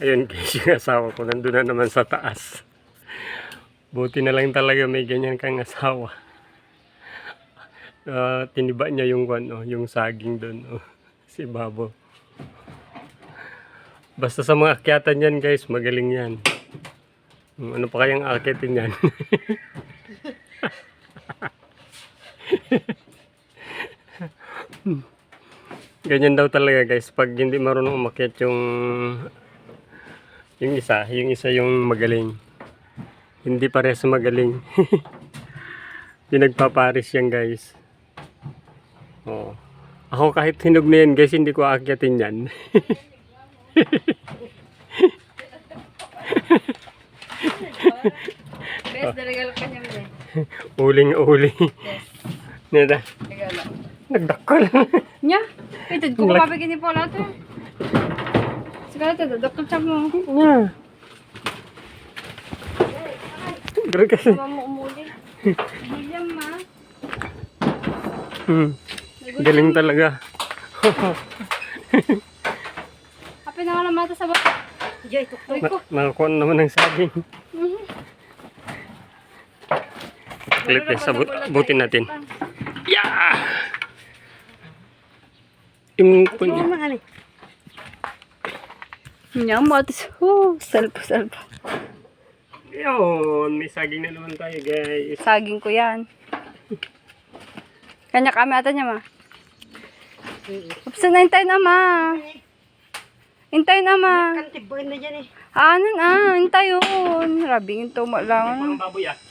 Ayun guys, yung asawa ko nandun na naman sa taas. Buti na lang talaga may ganyan kang asawa. Ah, tiniba niya yung kwan, yung saging doon, oh. si Babo. Basta sa mga akyatan yan guys, magaling yan. Hmm, Ano pa kayang akitin yan? Ganyan daw talaga guys, pag hindi marunong umakyat yung yung isa, yung isa yung magaling. Hindi parehas magaling. Pinagpaparis yan guys. Oo. Ako kahit hinog na yan guys, hindi ko aakyatin yan. Bes, regalo ka niya, Bes. Uling uli. Neda, Regalo. nagdakol. Nya, ito, kung mapapagin ni Paula ito. Siguro ito, doktor siya mo. Nya. Grabe kasi. William, ma. Hmm. Galing talaga. Happy na nga naman ito sa bata. Jay, tuktoy ko. Na, nakakuha na naman ng saging. Clip eh, sabut, butin natin. Yeah! Yung kunya. Nya, mo ito. Oh, salpo, salpo. Yun, may saging na naman tayo guys. Saging ko yan. Kanya kami ata niya, ma. Upsa na, hintay na, ma. Hintay na, ma. Kantibuin na dyan eh. Ano na, hintay yun. Rabing ito mo lang. Parang baboy ah.